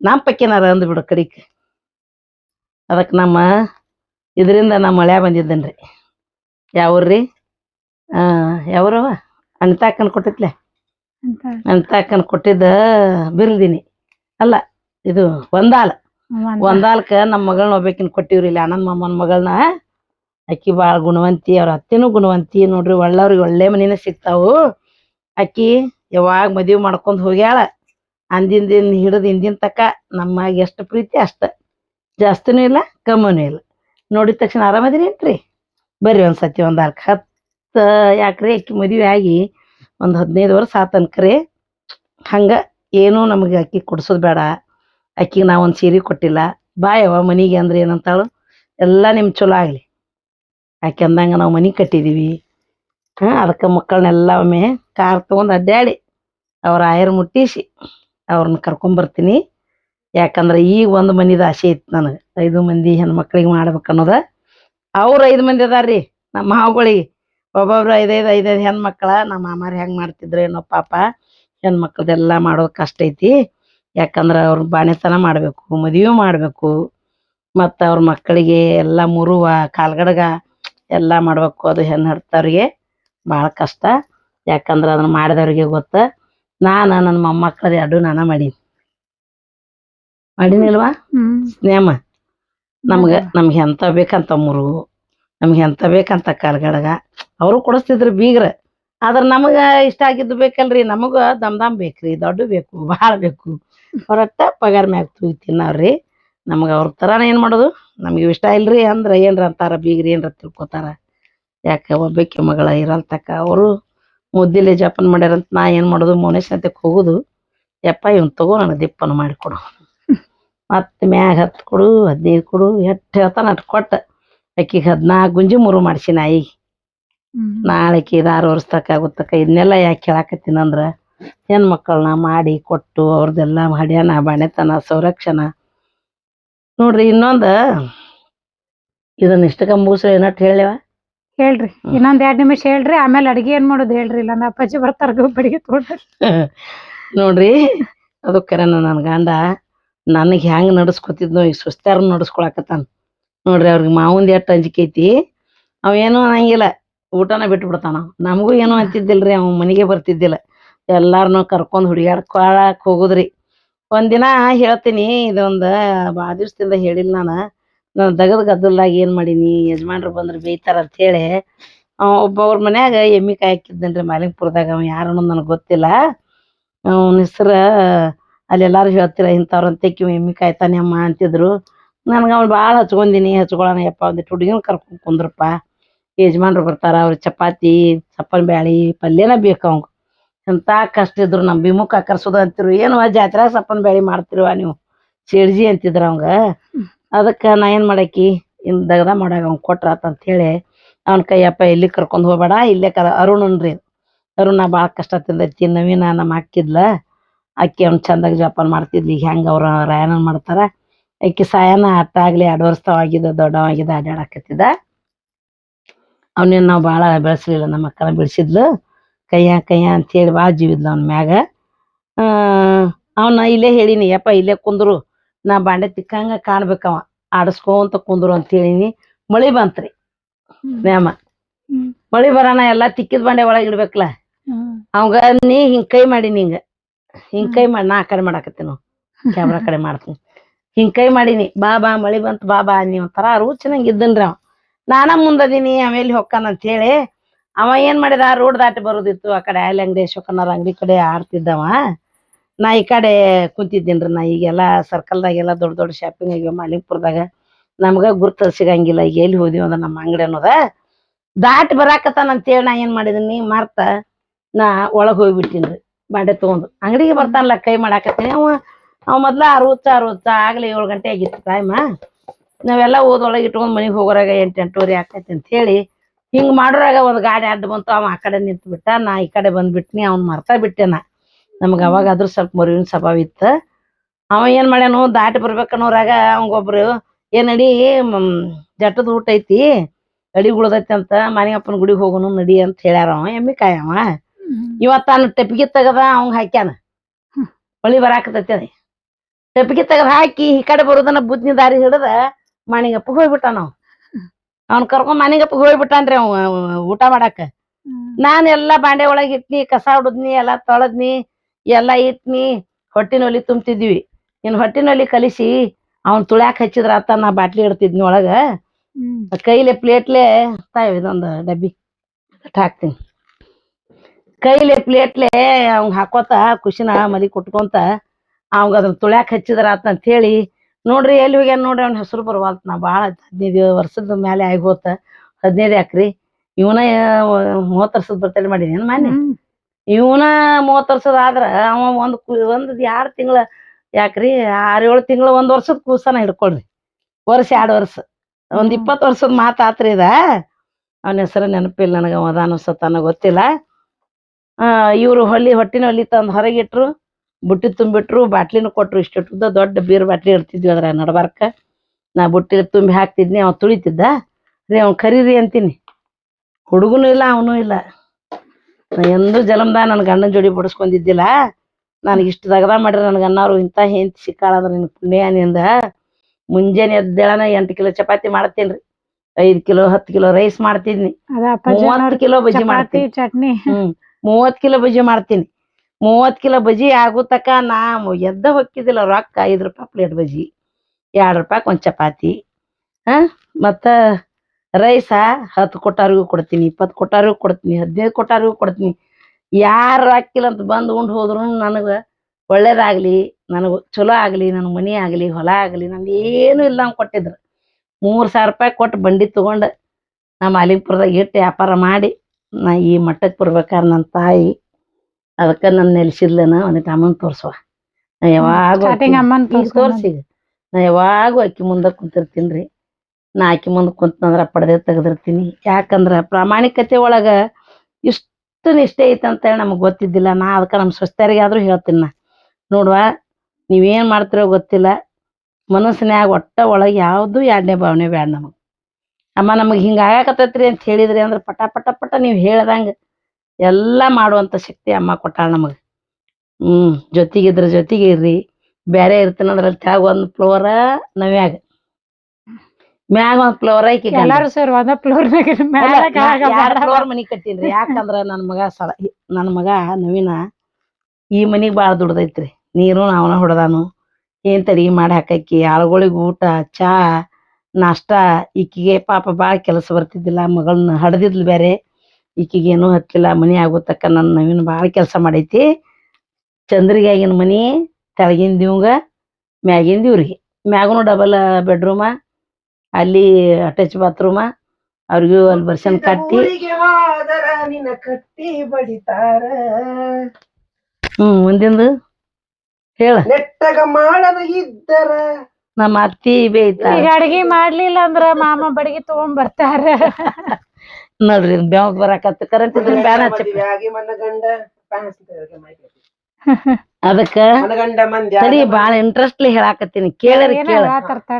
ನಮ್ಮ ಪಕ್ಕಿನಾರ ಅಂದ್ಬಿಡು ಕಡಿಕ್ ಅದಕ್ಕೆ ನಮ್ಮ ಇದರಿಂದ ನಮ್ಮ ಮಳೆ ಬಂದಿದ್ದನ್ರಿ. ಯಾವ್ರಿ ಆ ಯಾವ್ರವ ಅನಿತಾಕನ್ ಕೊಟ್ಟಿತ್ಲೆ ಅಂತ ಅಕ್ಕನ ಕೊಟ್ಟಿದ್ದ ಬಿರ್ದಿನಿ. ಅಲ್ಲ ಇದು ಒಂದಾಲ್ ಒಂದ್- ಒಂದಾಲ್ಕ ನಮ್ಮ ಮಗಳನ್ನ ಒಬ್ಬೇಕಿನ್ ಕೊಟ್ಟಿವ್ರಿ ಇಲ್ಲಿ ಆನಂದ್ ಮಾಮನ ಮಗಳನ್ನ ಅಕ್ಕಿ ಭಾಳ ಗುಣವಂತಿ ಅವ್ರ ಅತ್ತೆನೂ ಗುಣವಂತಿ. ನೋಡ್ರಿ ಒಳ್ಳವ್ರಿಗೆ ಒಳ್ಳೆ ಮನೇನ ಸಿಗ್ತಾವು. ಅಕ್ಕಿ ಯಾವಾಗ ಮದ್ವಿ ಮಾಡ್ಕೊಂಡ್ ಹೋಗ್ಯಾಳ? ಅಂದಿಂದ ಹಿಡಿದು ಹಿಂದಿನ ತಕ ನಮ್ಮ ಎಷ್ಟು ಪ್ರೀತಿ ಅಷ್ಟ ಜಾಸ್ತಿನೂ ಇಲ್ಲ ಕಮ್ಮಿನೂ ಇಲ್ಲ. ನೋಡಿದ ತಕ್ಷಣ ಆರಾಮದಿರೇನ್ರಿ ಬರ್ರಿ ಒಂದ್ಸತಿ ಒಂದ್ ಅರ್ಕ ಹತ್ತು ಯಾಕ್ರಿ ಅಕ್ಕಿ ಮದುವೆ ಆಗಿ ಒಂದು ಹದಿನೈದು ವರ್ಷ ಆತನಕ್ರಿ ಹಂಗೆ ಏನೂ ನಮಗೆ ಅಕ್ಕಿ ಕೊಡ್ಸೋದು ಬೇಡ. ಅಕ್ಕಿಗೆ ನಾವು ಒಂದ್ ಸೀರೆ ಕೊಟ್ಟಿಲ್ಲ. ಬಾಯವ ಮನಿಗೆ ಅಂದ್ರೆ ಏನಂತಾಳು? ಎಲ್ಲ ನಿಮ್ಮ ಚಲೋ ಆಗ್ಲಿ. ಆಕೆ ಅಂದಂಗ ನಾವು ಮನಿ ಕಟ್ಟಿದೀವಿ. ಹಾ, ಅದಕ್ಕೆ ಮಕ್ಕಳನ್ನೆಲ್ಲ ಒಮ್ಮೆ ಕಾರ್ ತೊಗೊಂಡು ಅಡ್ಡಾಡಿ ಅವ್ರ ಆಯರ್ ಮುಟ್ಟಿಸಿ ಅವ್ರನ್ನ ಕರ್ಕೊಂಬರ್ತೀನಿ ಯಾಕಂದ್ರೆ ಈಗ ಒಂದು ಮನಿದ ಆಸೆ ಐತಿ ನನಗೆ. ಐದು ಮಂದಿ ಹೆಣ್ಮಕ್ಳಿಗೆ ಮಾಡ್ಬೇಕು ಅನ್ನೋದ ಅವ್ರು ಐದು ಮಂದಿ ಅದಾರ್ರಿ ನಮ್ಮ ಮಾವುಗಳಿಗೆ. ಒಬ್ಬೊಬ್ರು ಐದೈದು ಐದೈದು ಹೆಣ್ಮಕ್ಳ ನಮ್ಮ ಮಾಮಾರ್ ಹೆಂಗ್ ಮಾಡ್ತಿದ್ರು ಏನೋ ಪಾಪ ಹೆಣ್ಮಕ್ಳದೆಲ್ಲ ಮಾಡೋದು ಕಷ್ಟ ಐತಿ. ಯಾಕಂದ್ರೆ ಅವ್ರ ಬಾಣೆತನ ಮಾಡ್ಬೇಕು ಮದುವೆ ಮಾಡಬೇಕು. ಮತ್ತು ಅವ್ರ ಮಕ್ಕಳಿಗೆ ಎಲ್ಲ ಮುರುವ ಕಾಲ್ಗಡಗ ಎಲ್ಲ ಮಾಡ್ಬೇಕು. ಅದು ಹೆಣ್ಣು ಹಡ್ತವ್ರಿಗೆ ಭಾಳ ಕಷ್ಟ. ಯಾಕಂದ್ರೆ ಅದನ್ನ ಮಾಡಿದವ್ರಿಗೆ ಗೊತ್ತ. ನಾನು ನನ್ನ ಮೊಮ್ಮಕ್ಕಳದ ಎರಡು ನಾನು ಮಾಡೀನಿ. ಮಾಡಿನಿಲ್ವಾ ನೇಮ ನಮ್ಗೆ ನಮ್ಗೆ ಎಂತ ಬೇಕಂತ ಮುರು. ನಮ್ಗೆ ಎಂತ ಬೇಕಂತ ಕಾಲ್ಗಡಗ ಅವರು ಕೊಡಿಸ್ತಿದ್ರು ಬೀಗ್ರ. ಆದ್ರೆ ನಮಗೆ ಇಷ್ಟ ಆಗಿದ್ದು ಬೇಕಲ್ರಿ ನಮಗ ದಮ್ ದಮ್ ಬೇಕ್ರಿ ದೊಡ್ಡ ಬೇಕು ಭಾಳ ಬೇಕು. ಹೊರಟ ಪಗಾರ ಮ್ಯಾಗ ತೂಗಿ ತಿನ್ನವ್ರಿ. ನಮ್ಗೆ ಅವ್ರ ಥರನೇ ಏನು ಮಾಡೋದು? ನಮ್ಗೆ ಇಷ್ಟ ಇಲ್ರಿ ಅಂದ್ರೆ ಏನ್ರ ಅಂತಾರ ಬೀಗ್ರಿ ಏನ್ರ ತಿಳ್ಕೊತಾರ. ಯಾಕೆ ಒಬ್ಬಕ್ಕೆ ಮಗಳ ಇರಲ್ತಕ್ಕ ಅವರು ಮುದ್ದಿಲೆ ಜಪನ್ ಮಾಡ್ಯಾರಂತ ನಾ ಏನು ಮಾಡೋದು? ಮೌನೇಶ್ನತೆಗೆ ಹೋಗೋದು? ಯಪ್ಪ ಇವ್ನು ತಗೋ ನನಗೆ ದಿಪ್ಪನ ಮಾಡಿಕೊಡು. ಮತ್ತೆ ಮ್ಯಾಗ ಹತ್ತು ಕೊಡು ಹದಿನೈದು ಕೊಡು ಎಟ್ಟು ಹೇಳ್ತಾನೆ ಅಟ್ ಕೊಟ್ಟ. ಆಕಿಗೆ ಹದಿನಾಲ್ಕು ಗುಂಜಿ ಮುರು ಮಾಡಿಸಿ ನಾಯಿ. ನಾಳೆ ನಾಳೆಕಿ ಇದು ಆರು ಆಗುತ್ತಕ್ಕ ಇದನ್ನೆಲ್ಲ ಯಾಕೆ ಕೇಳಾಕತ್ತೀನಂದ್ರ ಹೆಣ್ಮಕ್ಳನ್ನ ಮಾಡಿ ಕೊಟ್ಟು ಅವ್ರದ್ದೆಲ್ಲ ಹಡ್ಯಾನ ಬಾಣೆತನ ಸಂರಕ್ಷಣ. ನೋಡ್ರಿ ಇನ್ನೊಂದು ಇದನ್ನ ಇಷ್ಟಕ್ಕ ಮುಗಿಸ್ರಿ ಏನಟ್ ಹೇಳ್ಯವ? ಹೇಳ್ರಿ ಇನ್ನೊಂದ್ ಎರಡ್ ನಿಮಿಷ ಹೇಳ್ರಿ ಆಮೇಲೆ ಅಡಿಗೆ ಏನ್ ಮಾಡೋದು ಹೇಳ್ರಿ ಇಲ್ಲ ನಾ ಅಪ್ಪಾಜಿ ಬರ್ತಾರ ಗೊಬ್ಬರಿಗೆ ತಗೊಂಡ್ರಿ. ನೋಡ್ರಿ ಅದು ಕರೆನ ನನ್ನ ಗಂಡ ನನಗೆ ಹೆಂಗ್ ನಡ್ಸ್ಕೊತಿದ್ನೋ ಈಗ ಸುಸ್ತಾರ ನಡ್ಸ್ಕೊಳಕತ್ತಾನ. ನೋಡ್ರಿ ಅವ್ರಿಗೆ ಮಾವಂದ್ ಎಷ್ಟ್ ಅಂಜಿಕೈತಿ. ಅವ ಏನೂ ಅನ್ನಂಗಿಲ್ಲ. ಊಟನ ಬಿಟ್ಟು ಬಿಡ್ತಾನ ನಮಗೂ ಏನೂ ಅಂತಿದ್ದಿಲ್ರಿ, ಅವ ಮನೆಗೆ ಬರ್ತಿದ್ದಿಲ್ಲ. ಎಲ್ಲಾರನು ಕರ್ಕೊಂಡ್ ಹುಡುಗಾಡ್ಕೊಳಕ್ ಹೋಗುದ್ರಿ. ಒಂದಿನ ಹೇಳ್ತೀನಿ, ಇದೊಂದ ಭಾಳ ದಿವಸದಿಂದ ಹೇಳಿಲ್ಲ ನಾನು. ನಾನು ದಗದ ಗದ್ದಲ್ದಾಗ ಏನ್ ಮಾಡೀನಿ, ಯಜಮಾನ್ರು ಬಂದ್ರೆ ಬೇಯ್ತಾರ ಅಂತ ಹೇಳಿ, ಅವ ಒಬ್ಬವ್ರ ಮನ್ಯಾಗ ಎಮ್ಮಿ ಕಾಯಿ ಹಾಕಿದ್ದನ್ರಿ ಮಾಲಿಂಗ್ಪುರದಾಗ, ಅವ ಯಾರು ನನಗೆ ಗೊತ್ತಿಲ್ಲ. ಅವನ ಹೆಸ್ರ ಅಲ್ಲಿ ಎಲ್ಲರೂ ಹೇಳ್ತೀರ ಇಂಥವ್ರ ಅಂತೆಕಿ ಎಮ್ಮಿ ಕಾಯ್ತಾನೆ ಅಮ್ಮ ಅಂತಿದ್ರು. ನನ್ಗೆ ಅವ್ನು ಭಾಳ ಹಚ್ಕೊಂದಿನಿ ಹಚ್ಕೊಳ್ಳೋಣ ಯಪ್ಪ ಒಂದಿಟ್ಟು ಹುಡುಗಿನ ಕರ್ಕೊಂಡು ಕುಂದ್ರಪ್ಪ. ಯಜಮಾನ್ರು ಬರ್ತಾರ ಅವ್ರ ಚಪಾತಿ ಸಪ್ಪನ್ ಬ್ಯಾಳಿ ಪಲ್ಯನ ಬೇಕು ಅವಂಗ. ಎಂಥ ಕಷ್ಟ ಇದ್ರು ನಮ್ಮ ಬಿಮುಖ ಕರ್ಸೋದು ಅಂತಿರು. ಏನು ಜಾತ್ರೆಗೆ ಸಪ್ಪನ್ ಬ್ಯಾಳಿ ಮಾಡ್ತಿರುವ ನೀವು? ಸೇಡ್ಜಿ ಅಂತಿದ್ರು ಅವಂಗ. ಅದಕ್ಕೆ ನಾ ಏನು ಮಾಡಾಕಿ ಇನ್ನು ದಗದ ಮಾಡಾಗ ಅವ್ನು ಕೊಟ್ರ ಅಂತ ಹೇಳಿ ಅವ್ನ ಕೈಯಪ್ಪ ಇಲ್ಲಿ ಕರ್ಕೊಂಡು ಹೋಗ್ಬೇಡ ಇಲ್ಲೇ ಕರ ಅರುಣನ್ರಿ. ಅರುಣ ಭಾಳ ಕಷ್ಟ ತಿಂದೈತಿ ನವೀನ ನಮ್ಮ ಅಕ್ಕಿದ್ಲ. ಅಕ್ಕಿ ಅವ್ನು ಚಂದಾಗಿ ಜೋಪಾನ ಮಾಡ್ತಿದ್ಲಿ ಈಗ ಹೆಂಗೆ ಅವ್ರ ರಾಯನ ಮಾಡ್ತಾರ. ಅಕ್ಕಿ ಸಾಯನ ಆಟ ಆಗ್ಲಿ ಎರಡು ವರ್ಷವಾಗಿದ್ದ ದೊಡ್ಡವಾಗಿದ್ದ ಅಡ್ಡಾಡಕತ್ತಿದ್ದ ಅವನೇನು ನಾವು ಭಾಳ ಬೆಳೆಸಲಿಲ್ಲ ನಮ್ಮ ಅಕ್ಕನ ಬೆಳೆಸಿದ್ಲು. ಕೈಯ ಕೈಯ ಅಂತೇಳಿ ಭಾಳ ಜೀವಿದ್ಲು ಅವ್ನ ಮ್ಯಾಗ. ಅವನ ಇಲ್ಲೇ ಹೇಳಿನಿ ಯಪ್ಪ ಇಲ್ಲೇ ಕುಂದ್ರು. ನಾ ಬಾಂಡೆ ತಿಕ್ಕಂಗ ಕಾಣ್ಬೇಕವ ಆಡಸ್ಕೊಂತ ಕುಂದ್ರು ಅಂತ ಹೇಳಿನಿ ಮಳಿ ಬಂತ್ರಿ. ನೇಮ ಹ್ಮ್. ಮಳಿ ಬರೋಣ ಎಲ್ಲಾ ತಿಕ್ಕಿದ ಬಾಂಡೆ ಒಳಗೆ ಇಡ್ಬೇಕಲ್ಲ ಅವಾಗ ನೀ ಹಿಂಗ್ ಕೈ ಮಾಡಿನಿ ಹಿಂಗ. ಹಿಂಗ್ ಕೈ ಮಾಡಿ ನಾ ಆ ಕಡೆ ಮಾಡಾಕತ್ತೀನಿ ಕ್ಯಾಮ್ರಾ ಕಡೆ ಮಾಡ್ತೀನಿ. ಹಿಂಗ್ ಕೈ ಮಾಡೀನಿ, ಬಾ ಬಾ ಮಳಿ ಬಂತು ಬಾ ಬಾ ನೀವ್ ಒಂಥರ ರುಚಿನಂಗ್ ಇದ್ದನ್ರಿ ಅವ. ನಾನ ಮುಂದದೀನಿ ಆಮೇಲೆ ಹೊಕ್ಕಾನ ಅಂತ ಹೇಳಿ, ಅವ ಏನ್ ಮಾಡಿದ ರೋಡ್ ದಾಟಿ ಬರೋದಿತ್ತು ಆ ಕಡೆ ಆಯಿಲ್ ಅಂಗಡಿ ಶೋಕನಾರ್ ಅಂಗಡಿ ಕಡೆ ಆಡ್ತಿದ್ದವ. ನಾ ಈ ಕಡೆ ಕುಂತಿದ್ದೀನ್ರಿ ನಾ ಈಗೆಲ್ಲ ಸರ್ಕಲ್ದಾಗೆಲ್ಲ ದೊಡ್ಡ ದೊಡ್ಡ ಶಾಪಿಂಗ್ ಆಗ್ಯಾವ ಮಾಲಿಂಗ್ಪುರದಾಗ ನಮ್ಗ ಗುರ್ತ ಸಿಗಂಗಿಲ್ಲ, ಈಗ ಎಲ್ಲಿ ಹೋದಿವ ಅಂದ್ರ ನಮ್ಮ ಅಂಗಡಿ ಅನ್ನೋದ. ದಾಟಿ ಬರಾಕತ್ತಾನ ಅಂತೇಳಿ ನಾ ಏನ್ ಮಾಡಿದೀನಿ ಮರ್ತ ನಾ ಒಳಗ್ ಹೋಗ್ಬಿಟ್ಟಿನ್ರಿ, ಬಾಂಡೆ ತಗೊಂಡು. ಅಂಗಡಿಗೆ ಬರ್ತಾನಲ್ಲ ಕೈ ಮಾಡಾಕತ್ತೀನಿ, ಅವ ಅವ ಮೊದ್ಲ ಅರವತ್ತು ಅರವತ್ತು ಆಗ್ಲೇ ಏಳು ಗಂಟೆ ಆಗಿತ್ತು ಟೈಮ ನಾವೆಲ್ಲ ಓದೊಳಗೆ ಇಟ್ಕೊಂಡು ಮನೆಗೆ ಹೋಗೋರಾಗ ಎಂಟು ಎಂಟೂವರೆ ಆಕೈತಿ ಅಂತ ಹೇಳಿ ಹಿಂಗ್ ಮಾಡೋರಾಗ ಒಂದ್ ಗಾಡಿ ಅಡ್ಡ ಬಂತು ಅವ ಆ ಕಡೆ ನಿಂತು ಬಿಟ್ಟ ನಾ ಈ ಕಡೆ ಬಂದ್ಬಿಟ್ನಿ ಅವ್ನ್ ಮರ್ತಾ ಬಿಟ್ಟೆ ನಾ ನಮ್ಗ ಅವಾಗ ಅದ್ರ ಸ್ವಲ್ಪ ಮರಿವಿನ ಸ್ವಭಾವ ಇತ್ತ. ಅವ ಏನ್ ಮಾಡ್ಯಾನು ದಾಟಿ ಬರ್ಬೇಕನ್ನೋರಾಗ ಅವಂಗೊಬ್ರು ಏನ್ ನಡಿ ಮ್, ಜಟ್ಟದ ಊಟ ಐತಿ ಅಡಿ ಉಳ್ದೈತಿ ಅಂತ ಮಾನಿಗಪ್ಪನ ಗುಡಿಗೆ ಹೋಗೋನು ನಡಿ ಅಂತ ಹೇಳ್ಯಾರ ಅವ ಎಮ್ಮಿ ಕಾಯವ ಇವತ್ತ ತಾನು ಟೆಪ್ಗಿ ತೆಗದ ಅವಂಗ ಹಾಕ್ಯಾನ. ಹೊಳಿ ಬರಾಕತೈತಿ ಅದ ತೆಗೆದು ಹಾಕಿ ಈ ಕಡೆ ಬರುದನ್ನ ಬುದ್ನಿ ದಾರಿ ಹಿಡಿದ ಮಾಣಿಗಪ್ಪ ಹೋಗ್ಬಿಟ್ಟಾನ ಅವ ಅವ್ನ ಕರ್ಕೊಂಡ್ ಮಾನಿಗಪ್ಪ ಹೋಗ್ಬಿಟ್ಟಾನ್ರಿ ಅವ ಊಟ ಮಾಡಾಕ. ನಾನ್ ಎಲ್ಲಾ ಬಾಂಡೆ ಒಳಗ್ ಇಟ್ನಿ ಕಸ ಹೊಡದ್ನಿ ಎಲ್ಲಾ ತೊಳದ್ನಿ ಎಲ್ಲಾ ಇಟ್ನಿ ಹೊಟ್ಟಿನೊಲಿ ತುಂಬ್ತಿದ್ವಿ. ಇನ್ ಹೊಟ್ಟಿನೊಲಿ ಕಲಿಸಿ ಅವ್ನ್ ತುಳ್ಯಾಕ್ ಹಚ್ಚಿದ್ರ ಆತ ನಾ ಬಾಟ್ಲಿ ಇಡ್ತಿದ್ನಿ ಒಳಗ. ಕೈಲೆ ಪ್ಲೇಟ್ಲೆ ತಾವ್ ಇದೊಂದು ಡಬ್ಬಿ ಹಾಕ್ತೀನಿ. ಕೈಲೆ ಪ್ಲೇಟ್ಲೆ ಅವ್ನ್ ಹಾಕೋತ ಖುಷಿನ ಮಲಿ ಕುಟ್ಕೊಂತ ಅವಂಗ ಅದನ್ನ ತುಳ್ಯಾಕ್ ಹಚ್ಚಿದ್ರ ಆತ ಅಂತ ಹೇಳಿ ನೋಡ್ರಿ ಎಲ್ಲಿ ಹೋಗ್ಯಾನ ನೋಡ್ರಿ ಅವ್ನ ಹೆಸರು ಬರ್ವಾಲ್ತ ನಾ ಭಾಳ ಹದಿನೈದು ವರ್ಷದ ಮೇಲೆ ಆಗಿ ಹೋತ ಹದಿನೈದು ಯಾಕ್ರಿ ಇವನ ಮೂವತ್ತು ವರ್ಷದ ಬರ್ತೇಳ ಮಾಡಿದ ಏನ್ ಮಾನ್ಯ? ಇವನ ಮೂವತ್ತು ವರ್ಷದ ಆದ್ರ ಅವ ಒಂದ್ ಒಂದ್ ಯಾರ್ ತಿಂಗಳ ಯಾಕ್ರಿ ಆರ್ ಏಳು ತಿಂಗಳ ಒಂದ್ ವರ್ಷದ ಕೂಸನ ಹಿಡ್ಕೊಳ್ರಿ. ವರ್ಷ ಎರಡ್ ವರ್ಷ. ಒಂದ್ ಇಪ್ಪತ್ ಇಪ್ಪತ್ತು ವರ್ಷದ ಮಾತಾತ್ರಿ ಆತ್ರಿ ಇದ. ಅವನ ಹೆಸರು ನೆನಪಿಲ್ಲ ನನಗ ಅದಾನ ಸತ್ತಾನ ಗೊತ್ತಿಲ್ಲ. ಆ ಇವ್ರು ಹೊಲಿ ಹೊಟ್ಟಿನ ಹೊಲಿ ತಂದ್ ಹೊರಗಿಟ್ರು. ಬುಟ್ಟಿ ತುಂಬಿಟ್ರು ಬಾಟ್ಲಿನೂ ಕೊಟ್ರು ಇಷ್ಟಿಟ್ಟುದ್ದ ದೊಡ್ಡ ಬೀರ್ ಬಾಟ್ಲಿ ಇಡ್ತಿದ್ವಿ ಅದ್ರ ನಡಬಾರ್ಕ. ನಾ ಬುಟ್ಟಿ ತುಂಬಿ ಹಾಕ್ತಿದ್ನಿ ಅವ್ ತುಳಿತಿದ್ದ. ರೀ ಅವ್ನ್ ಕರೀರಿ ಅಂತೀನಿ. ಹುಡುಗನು ಇಲ್ಲ ಅವನು ಇಲ್ಲ. ನಾ ಎಂದೂ ಜಲಮ್ದ ನನ್ನ ಗಂಡನ ಜೋಡಿ ಬಡಿಸ್ಕೊಂಡಿದ್ದಿಲ್ಲ. ನನಗೆ ಇಷ್ಟು ದಗದ ಮಾಡ್ರಿ ನನ್ನ ಅನ್ನೋರು ಇಂಥ ಹೆಂಡತಿ ಸಿಕ್ಕಾಳಂದ್ರೆ ನಿನ್ ಪುಣ್ಯ ನಿಂದ ಮುಂಜಾನೆ ಎದ್ದೇಳನ ಎಂಟು ಕಿಲೋ ಚಪಾತಿ ಮಾಡ್ತೇನ್ರಿ. ಐದ್ ಕಿಲೋ ಹತ್ತು ಕಿಲೋ ರೈಸ್ ಮಾಡ್ತಿದ್ನಿ. ಮೂವತ್ತು ಕಿಲೋ ಬಜ್ಜಿ ಮಾಡ್ತೀನಿ. ಚಟ್ನಿ. ಹ್ಮ್ ಮೂವತ್ತು ಕಿಲೋ ಬಜ್ಜಿ ಮಾಡ್ತೀನಿ. ಮೂವತ್ ಕಿಲೋ ಬಜಿ ಆಗೋ ತಕ ನಾ ಎದ್ದ ಹೊಕ್ಕಿದಿಲ್ಲ ರೊಕ್ಕ ಐದು ರೂಪಾಯಿ ಪ್ಲೇಟ್ ಬಜಿ ಎರಡು ರೂಪಾಯಿ ಒಂದು ಚಪಾತಿ, ಹಾ? ಮತ್ತ ರೈಸ ಹತ್ತು ಕೊಟ್ಟಾರಿಗೂ ಕೊಡ್ತೀನಿ, ಇಪ್ಪತ್ತು ಕೊಟ್ಟಾರಿಗೂ ಕೊಡ್ತೀನಿ, ಹದಿನೈದು ಕೊಟ್ಟಾರಿಗೂ ಕೊಡ್ತೀನಿ. ಯಾರು ಹಾಕಿಲ್ಲ ಅಂತ ಬಂದು ಉಂಡು ಹೋದ್ರು ನನಗೆ ಒಳ್ಳೇದಾಗ್ಲಿ, ನನಗೆ ಚಲೋ ಆಗ್ಲಿ ನನ್ನ ಮನೆ ಆಗ್ಲಿ, ಹೊಲ ಆಗ್ಲಿ, ನಂದು ಏನು ಇಲ್ಲ ಅಂತ ಕೊಟ್ಟಿದ್ರು. ಮೂರ್ ಸಾವಿರ ರೂಪಾಯಿ ಕೊಟ್ಟು ಬಂಡಿ ತೊಗೊಂಡು ನಮ್ಮ ಅಲಿಂಪುರದಾಗ ಇಟ್ಟು ವ್ಯಾಪಾರ ಮಾಡಿ, ನಾ ಈ ಮಟ್ಟಕ್ಕೆ ಬರ್ಬೇಕಾದ್ರೆ ನನ್ನ ತಾಯಿ. ಅದಕ್ಕ ನನ್ನ ನೆಲೆಸಿದ್ಲನ ಒಂದಿಟ್ಟು ಅಮ್ಮನ್ ತೋರ್ಸುವ. ನಾ ಯಾವಾಗ ತೋರ್ಸಿ ನಾ ಯಾವಾಗ ಅಕ್ಕಿ ಮುಂದೆ ಕುಂತಿರ್ತೀನಿ ರೀ. ನಾ ಆಕಿ ಮುಂದೆ ಕುಂತಂದ್ರ ಪಡೆದೆ ತೆಗೆದಿರ್ತೀನಿ. ಯಾಕಂದ್ರ ಪ್ರಾಮಾಣಿಕತೆ ಒಳಗ ಇಷ್ಟು ನಿಷ್ಠೆ ಐತೆ ಅಂತೇಳಿ ನಮಗೆ ಗೊತ್ತಿದ್ದಿಲ್ಲ. ನಾ ಅದಕ್ಕೆ ನಮ್ಮ ಸ್ವಸ್ಥರಿಗಾದ್ರೂ ಹೇಳ್ತೀನಿ ನಾ. ನೋಡುವ ನೀವೇನ್ ಮಾಡ್ತಿರೋ ಗೊತ್ತಿಲ್ಲ. ಮನಸ್ಸಿನ್ಯಾಗ ಒಟ್ಟ ಒಳಗೆ ಯಾವುದು ಎರಡನೇ ಭಾವನೆ ಬೇಡ ನಮಗೆ. ಅಮ್ಮ ನಮಗೆ ಹಿಂಗ ಆಗಾಕತ್ತೈತ್ರಿ ಅಂತ ಹೇಳಿದ್ರಿ ಅಂದ್ರೆ ಪಟ ಪಟ ಪಟ ನೀವು ಹೇಳ್ದಂಗ ಎಲ್ಲಾ ಮಾಡುವಂತ ಶಕ್ತಿ ಅಮ್ಮ ಕೊಟ್ಟಾಳ ನಮಗ. ಹ್ಮ್ ಜೊತೆಗಿದ್ರ ಜೊತೆಗೆ ಇರ್ರಿ. ಬ್ಯಾರೆ ಇರ್ತೀನಂದ್ರೆ ತ್ಯಾಗ ಒಂದ್ ಫ್ಲೋರ ನವ್ಯಾಗ ಮ್ಯಾಗ. ಒಂದ್ ಫ್ಲೋರ್ ಐಕಿ ಎಲ್ಲಾರು ಸೇರಿ ಒಂದ ಫ್ಲೋರ್ ಫ್ಲೋರ್ ಮನಿ ಕಟ್ಟಿನ್ರಿ ಯಾಕಂದ್ರ ನನ್ ಮಗ ಸಲ ನನ್ ಮಗ ನವೀನ ಈ ಮನಿಗ್ ಬಾಳ ದುಡ್ದೈತ್ರಿ. ನೀರು ನಾವನ ಹೊಡೆದಾನು. ಏನ್ ತಡಿಗೆ ಮಾಡಿ ಹಾಕಿ ಆಳುಗಳಿಗೆ ಊಟ ಚಾ ನಾಷ್ಟಾ ಈಕಿಗೆ ಪಾಪ ಬಾಳ ಕೆಲಸ ಬರ್ತಿದ್ದಿಲ್ಲ ಮಗಳನ್ನ ಹಡ್ದಿದ್ಲು ಬೇರೆ ಈಕಿಗೆ ಏನೂ ಹತ್ತಿಲ್ಲ ಮನೆ ಆಗೋ ತಕ್ಕ ನನ್ನ ನವೀನ ಭಾಳ ಕೆಲಸ ಮಾಡೈತಿ. ಚಂದ್ರಿಗಾಗಿನ ಮನೆ ತೆಳಗಿಂದ ಇವಂಗ ಮ್ಯಾಗಿಂದ ದಿವ್ರಿಗೆ ಮ್ಯಾಗನು ಡಬಲ್ ಬೆಡ್ರೂಮ ಅಲ್ಲಿ ಅಟ್ಯಾಚ್ ಬಾತ್ರೂಮ ಅವ್ರಿಗೂ ಅಲ್ಲಿ ಬರ್ಸನ್ ಕಟ್ಟಿ. ಕಟ್ಟಿ ಬಡಿತಾರ. ಹ್ಮ್ ಮುಂದಿಂದು ಹೇಳ. ನೆಟ್ಟಗ ಮಾಡದ ಇದ್ದರ. ನಮ್ಮ ಅತ್ತಿ ಬೇಯ್ತಾಳ ಈಗ ಅಡ್ಗಿ ಮಾಡ್ಲಿಲ್ಲ ಅಂದ್ರ ಮಾಮ ಬಡಿಗೆ ತಗೊಂಡ್ ಬರ್ತಾರ. ನೋಡ್ರಿ ಬ್ಯಾವ್ ಬರಾಕತ್ತ. ಕರೆಂಟ್ ಇದ್ರ ಬ್ಯಾನ್ ಹಚ್ಚ ಅದಕ್ಕ ಸರಿ ಬಾಳ ಇಂಟ್ರೆಸ್ಟ್ಲಿ ಹೇಳಾಕತ್ತೀನಿ. ಕೇಳರಿ ಕೇಳ.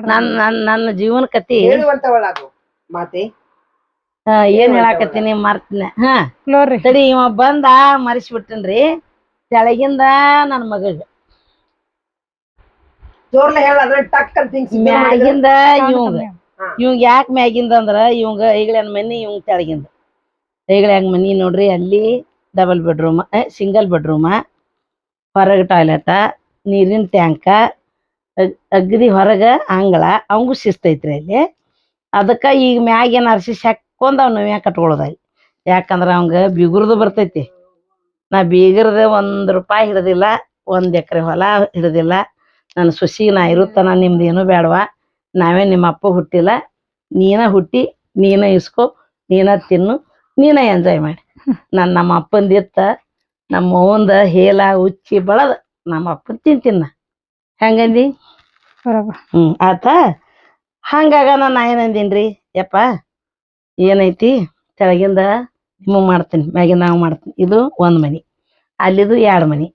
ನನ್ನ ನನ್ ನನ್ ನನ್ನ ಜೀವನ ಕತಿ ಏನ್ ಹೇಳಾಕತ್ತೀನಿ ಮರ್ತಿನ. ಹಾ. ಸರಿ ಇವ ಬಂದ ಮರಿಸ್ಬಿಟ್ಟನ್ರಿ ತೆಳಗಿಂದ ನನ್ ಮಗಗ ಜೋರ್ಲೆ ಹೇಳ ಅದ್ರ ಟಕ್ ಅಂತ ಹಿಂಗ್ ಸಿಗ್ನಲ್ ಮ್ಯಾಗಿಂದ ಇವಂಗ. ಇವಂಗ ಯಾಕೆ ಮ್ಯಾಗಿಂದ ಅಂದ್ರ ಇವಂಗ ಐಗಳನ್ ಮನಿ ಇವಂಗ ತೆಳಗಿಂದ. ಐಗಳಂಗ್ ಮನಿ ನೋಡ್ರಿ ಅಲ್ಲಿ ಡಬಲ್ ಬೆಡ್ರೂಮ್ ಸಿಂಗಲ್ ಬೆಡ್ರೂಮ ಹೊರಗ ಟಾಯ್ಲೆಟ ನೀರಿನ ಟ್ಯಾಂಕ ಅಗ್ದಿ ಹೊರಗ ಅಂಗಳ, ಅವಂಗೂ ಶಿಸ್ತೈತ್ರಿ ಅಲ್ಲಿ. ಅದಕ್ಕ ಈಗ ಮ್ಯಾಗೇನ್ ಅರ್ಸಿ ಸೆಕ್ಕೊಂಡ್ ಅವ್ನ ಮ್ಯಾಗ ಕಟ್ಕೊಳ್ಳೋದಾಗಿ ಯಾಕಂದ್ರ ಅವಂಗ ಬಿಗುರ್ದು ಬರ್ತೈತಿ. ನಾ ಬೀಗರ್ದ ಒಂದ್ ರೂಪಾಯಿ ಹಿಡ್ದಿಲ್ಲ, ಒಂದ್ ಎಕರೆ ಹೊಲ ಹಿಡ್ದಿಲ್ಲ. ನನ್ನ ಸೊಸಿ ನಾ ಇರುತ್ತನ, ನಿಮ್ದು ಏನು ಬೇಡವಾ ನಾವೇ ನಿಮ್ಮ ಅಪ್ಪ ಹುಟ್ಟಿಲ್ಲ. ನೀನ ಹುಟ್ಟಿ ನೀನ ಇಸ್ಕೊ ನೀನ ತಿನ್ನು ನೀನ ಎಂಜಾಯ್ ಮಾಡಿ. ನಾನು ನಮ್ಮ ಅಪ್ಪಂದಿತ್ತ ನಮ್ಮ ಅವಂದ ಹೇಲ ಉಚ್ಚಿ ಬಳದ ನಮ್ಮ ಅಪ್ಪನ ತಿಂತೀನಿ ಹೆಂಗಂದಿ. ಹ್ಮ್ ಆತ? ಹಂಗಾಗ ನಾನು ರೀ ಯಪ್ಪ ಏನೈತಿ? ಕೆಳಗಿಂದ ನಿಮಗೆ ಮಾಡ್ತೀನಿ ಮ್ಯಾಗಿಂದ ನಾವು ಮಾಡ್ತೀನಿ. ಇದು ಒಂದ್ ಮನಿ ಅಲ್ಲಿದು ಎರಡು ಮನಿ.